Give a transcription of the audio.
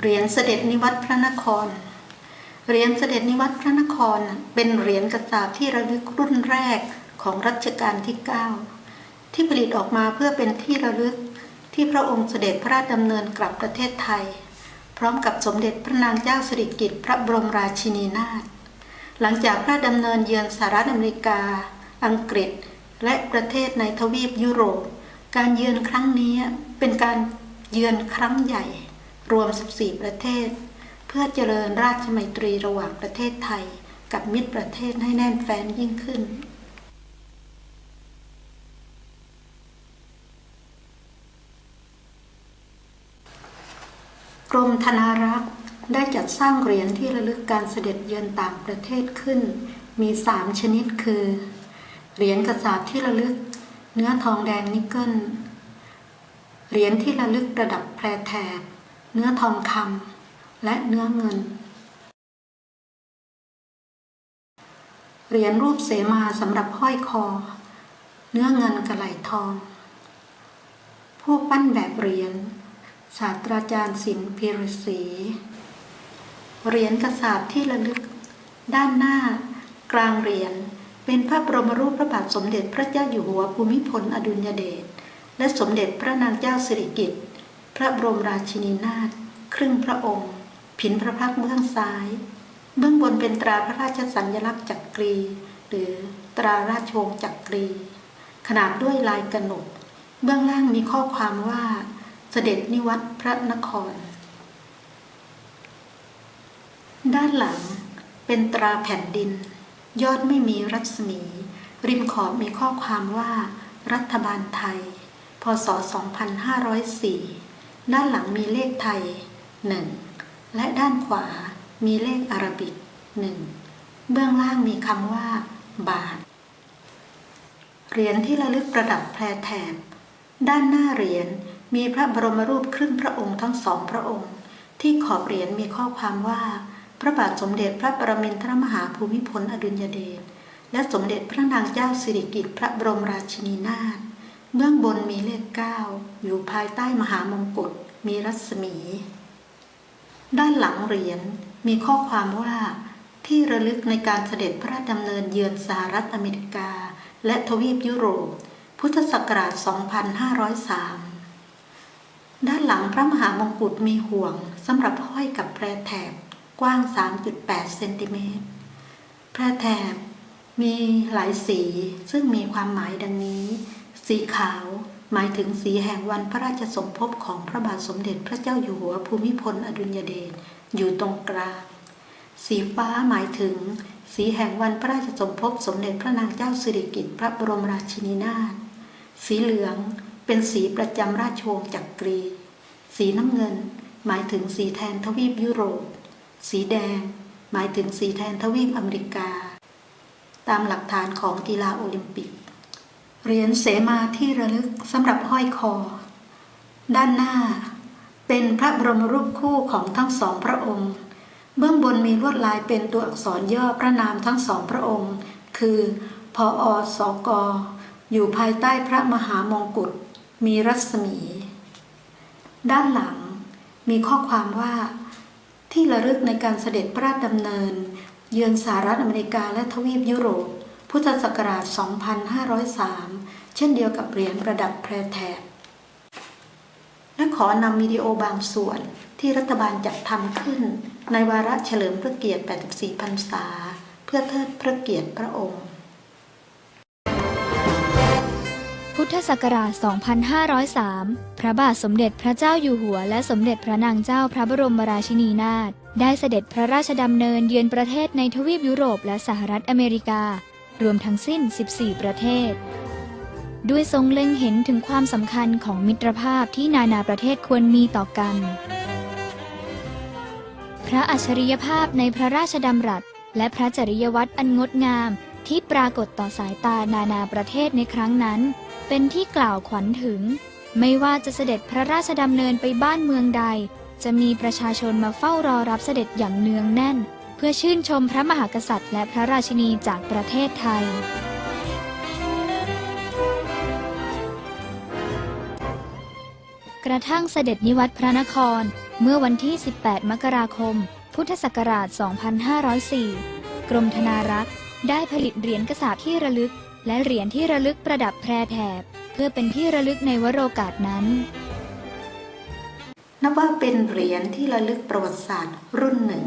เหรียญเสด็จนิวัตรพระนคร เหรียญเสด็จนิวัตรพระนคร เป็นเหรียญกระสาบที่ระลึกรุ่นแรกของรัชกาลที่ 9 ที่ผลิตออกมาเพื่อเป็นที่ระลึกที่พระองค์เสด็จพระราชดำเนินกลับประเทศไทย พร้อมกับสมเด็จพระนางเจ้าสิริกิติ์พระบรมราชินีนาถหลังจากพระดำเนินเยือนสหรัฐอเมริกา อังกฤษ และประเทศในทวีปยุโรป การเยือนครั้งนี้เป็นการเยือนครั้งใหญ่ รวม 14 ประเทศ เพื่อเจริญราชมัยตรีระหว่างประเทศไทย กับมิตรประเทศให้แน่นแฟ้นยิ่งขึ้นกรมธนารักษ์ได้จัดสร้างเหรียญที่ระลึกการเสด็จเยือนต่างประเทศขึ้น มีสามชนิดคือ เหรียญกระสาบที่ระลึก เนื้อทองแดงนิกเกิล เหรียญที่ระลึกระดับแพรแถบ เนื้อทองคำและเนื้อเงิน เหรียญรูปเสมาสำหรับห้อยคอ เนื้อเงินกระไหลทอง ผู้ปั้นแบบเหรียญศาสตราจารย์ศิลป์พิรศรีเหรียญกระสาบที่ระลึก ด้านหน้า กลางเหรียญเป็นพระบรมรูปพระบาทสมเด็จพระเจ้าอยู่หัวภูมิพลอดุลยเดชและสมเด็จพระนางเจ้าสิริกิติ์ พระบรมราชินีนาถครึ่งพระองค์ ผินพระพักเบื้องซ้าย เบื้องบนเป็นตราพระราชสัญลักษณ์จักรี หรือตราราชวงศ์จักรี ขนาดด้วยลายกระหนก เบื้องล่างมีข้อความว่า เสด็จนิวัตพระนคร ด้านหลังเป็นตราแผ่นดิน ยอดไม่มีรัศมี ริมขอบมีข้อความว่า รัฐบาลไทย พศ 2504 ด้านหลังมีเลขไทย 1 และด้านขวามีเลขอารบิก 1 เบื้องล่างมีคำว่า บาท เหรียญที่ระลึกประดับแพรแถบ ด้านหน้าเหรียญมีพระบรมรูปครึ่งพระองค์ทั้งสองพระองค์ ที่ขอบเหรียญมีข้อความว่า พระบาทสมเด็จพระปรมินทรมหาภูมิพลอดุลยเดชและสมเด็จพระนางเจ้าสิริกิติ์พระบรมราชินีนาถ เบื้องบนมีเลขเก้าอยู่ภายใต้มหามงกุฎมีรัศมี ด้านหลังเหรียญมีข้อความว่าที่ระลึกในการเสด็จพระราชดำเนินเยือนสหรัฐอเมริกา และทวีปยุโรป พุทธศักราช 2503 ด้านหลังพระมหามงกุฎมีห่วงสำหรับห้อยกับแพรแถบกว้าง 3.8 เซนติเมตร แพรแถบมีหลายสีซึ่งมีความหมายดังนี้ สีขาวหมายถึงสีแห่งวันพระราชสมภพของพระบาทสมเด็จพระเจ้าอยู่หัวภูมิพลอดุลยเดชอยู่ตรงกลาง สีฟ้าหมายถึง สีแห่งวันพระราชสมภพสมเด็จพระนางเจ้าสิริกิติ์พระบรมราชินีนาถ สีเหลืองเป็นสีประจำราชวงศ์จักรี สีน้ำเงิน หมายถึงสีแทนทวีปยุโรป สีแดง หมายถึงสีแทนทวีปอเมริกา ตามหลักฐานของกีฬาโอลิมปิก เหรียญเสมาที่ระลึกสำหรับห้อยคอ ด้านหน้า เป็นพระบรมรูปคู่ของทั้งสองพระองค์ เบื้องบนมีลวดลายเป็นตัวอักษรย่อพระนามทั้งสองพระองค์ คือพออสกอยู่ภายใต้พระมหามงกุฎมีรัศมี ด้านหลังมีข้อความว่า ที่ระลึกในการเสด็จพระราชดำเนิน เยือนสหรัฐอเมริกาและทวีปยุโรป พุทธศักราช 2503 เช่นเดียวกับเหรียญประดับแพรแถบและขอนำวิดีโอบางส่วนที่รัฐบาลจัดทำขึ้น ในวาระเฉลิมพระเกียรติ 84 พรรษา เพื่อเทิดพระเกียรติพระองค์ พุทธศักราช 2503 พระบาทสมเด็จพระเจ้าอยู่หัว และสมเด็จพระนางเจ้าพระบรมราชินีนาถได้เสด็จพระราชดำเนินเยือนประเทศในทวีปยุโรปและสหรัฐอเมริกา รวมทั้งสิ้น 14 ประเทศ ด้วยทรงเล็งเห็นถึงความสำคัญของมิตรภาพที่นานาประเทศควรมีต่อกัน พระอัจฉริยภาพในพระราชดำรัส และพระจริยวัตรอันงดงามที่ปรากฏต่อสายตานานาประเทศในครั้งนั้น เป็นที่กล่าวขวัญถึง ไม่ว่าจะเสด็จพระราชดำเนินไปบ้านเมืองใด จะมีประชาชนมาเฝ้ารอรับเสด็จอย่างเนืองแน่น เพื่อชื่นชมพระมหากษัตริย์ และพระราชินีจากประเทศไทย กระทั่งเสด็จนิวัตพระนคร เมื่อวันที่ 18 มกราคม พุทธศักราช 2504 กรมธนารักษ์ได้ผลิตเหรียญกระสาบที่ระลึก และเหรียญที่ระลึกประดับแพรแถบ เพื่อเป็นที่ระลึกในวโรกาสนั้นนับว่าเป็นเหรียญที่ระลึกประวัติศาสตร์รุ่นหนึ่ง